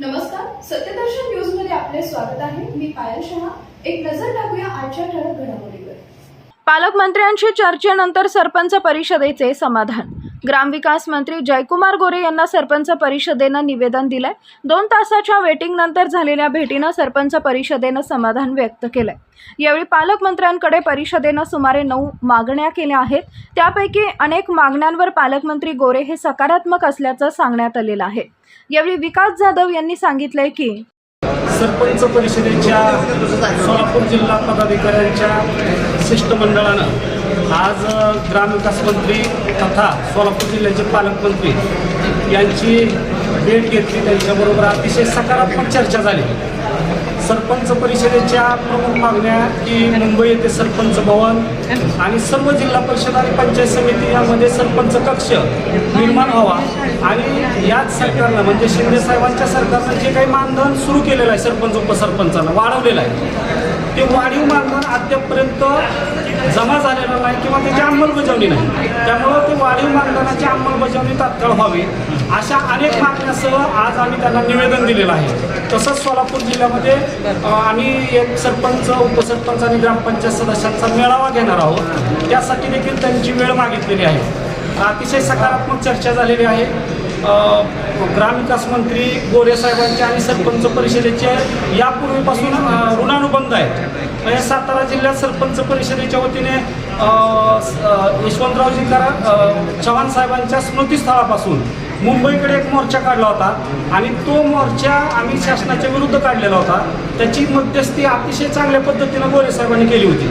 नमस्कार सत्यदर्शन न्यूजमध्ये आपले स्वागत आहे. मी पायल शहा. एक नजर टाकूया आजच्या ठळक घडामोडीवर. पालकमंत्र्यांशी चर्चेनंतर सरपंच परिषदेचे समाधान. ग्रामविकास मंत्री जयकुमार गोरे यांना सरपंच परिषदेनं निवेदन दिलंय. दोन तासाच्या वेटिंगनंतर झालेल्या भेटीनं सरपंच परिषदेनं समाधान व्यक्त केलंय. यावेळी पालकमंत्र्यांकडे परिषदेनं सुमारे नऊ मागण्या केल्या आहेत. त्यापैकी अनेक मागण्यांवर पालकमंत्री गोरे हे सकारात्मक असल्याचं सांगण्यात आलेलं आहे. यावेळी विकास जाधव यांनी सांगितलंय की सरपंच परिषदेच्या सोलापूर जिल्हा पदाधिकाऱ्यांच्या शिष्टमंडळानं आज ग्रामविकास मंत्री तथा सोलापूर जिल्ह्याचे पालकमंत्री यांची भेट घेतली. त्यांच्याबरोबर अतिशय सकारात्मक चर्चा झाली. सरपंच परिषदेच्या प्रमुख मागण्या की मुंबई येथे सरपंच भवन आणि सर्व जिल्हा परिषद आणि पंचायत समिती यामध्ये सरपंच कक्ष निर्माण व्हावा. आणि याच सरकारनं म्हणजे शिंदे साहेबांच्या सरकारनं जे काही मानधन सुरू केलेलं आहे सरपंच उपसरपंचाला वाढवलेलं आहे. ते वाढीव मानधन अद्यापपर्यंत जमा झालेलं नाही किंवा त्याची अंमलबजावणी नाही. त्यामुळं ते वाढीव मानधनाची अंमलबजावणी तात्काळ व्हावी. अशा अनेक मागण्यासह आज आम्ही त्यांना निवेदन दिलेलं आहे. तसंच सोलापूर जिल्ह्यामध्ये आम्ही एक सरपंच उपसरपंच आणि ग्रामपंचायत सदस्यांचा मेळावा घेणार आहोत. त्यासाठी देखील त्यांची वेळ मागितलेली आहे. अतिशय सकारात्मक चर्चा झालेली आहे. ग्रामविकास मंत्री गोरे साहेबांचे आणि सरपंच परिषदेचे यापूर्वीपासून ऋणानुबंध आहेत. म्हणजे सातारा जिल्ह्यात सरपंच परिषदेच्या वतीने यशवंतराव स- यशवंतरावजी करा चव्हाण साहेबांच्या स्मृतीस्थळापासून मुंबईकडे एक मोर्चा काढला होता आणि तो मोर्चा आम्ही शासनाच्या विरुद्ध काढलेला होता. त्याची मध्यस्थी अतिशय चांगल्या पद्धतीनं गोरे साहेबांनी केली होती.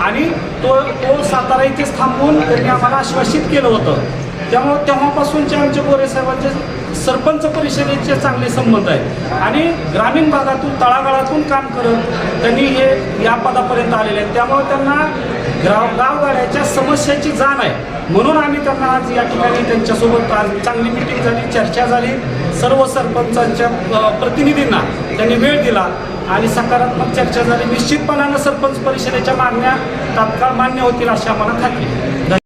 आणि तो तो सातारा इथेच थांबवून त्यांनी आम्हाला आश्वासित केलं होतं. त्यामुळे तेव्हापासूनचे आमचे गोरे साहेबांचे सरपंच परिषदेचे चांगले संबंध आहेत. आणि ग्रामीण भागातून तळागाळातून काम करत त्यांनी हे या पदापर्यंत आलेले आहेत. त्यामुळे त्यांना गाव गावगाड्याच्या समस्याची जाण आहे. म्हणून आम्ही त्यांना आज या ठिकाणी त्यांच्यासोबत आज चांगली मिटिंग झाली चर्चा झाली. सर्व सरपंचांच्या प्रतिनिधींना त्यांनी वेळ दिला आणि सकारात्मक चर्चा झाली. निश्चितपणानं सरपंच परिषदेच्या मागण्या तात्काळ मान्य होतील अशी आम्हाला खात्री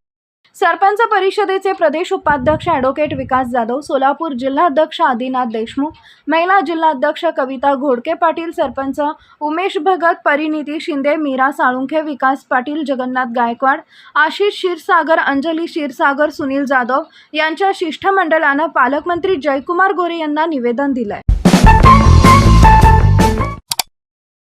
सरपंच परिषदेचे प्रदेश उपाध्यक्ष ॲडव्होकेट विकास जाधव सोलापूर जिल्हाध्यक्ष आदिनाथ देशमुख महिला जिल्हाध्यक्ष कविता घोडके पाटील सरपंच उमेश भगत परिणिती शिंदे मीरा साळुंखे विकास पाटील जगन्नाथ गायकवाड आशिष क्षीरसागर अंजली क्षीरसागर सुनील जाधव यांच्या शिष्टमंडळानं पालकमंत्री जयकुमार गोरे यांना निवेदन दिलंय.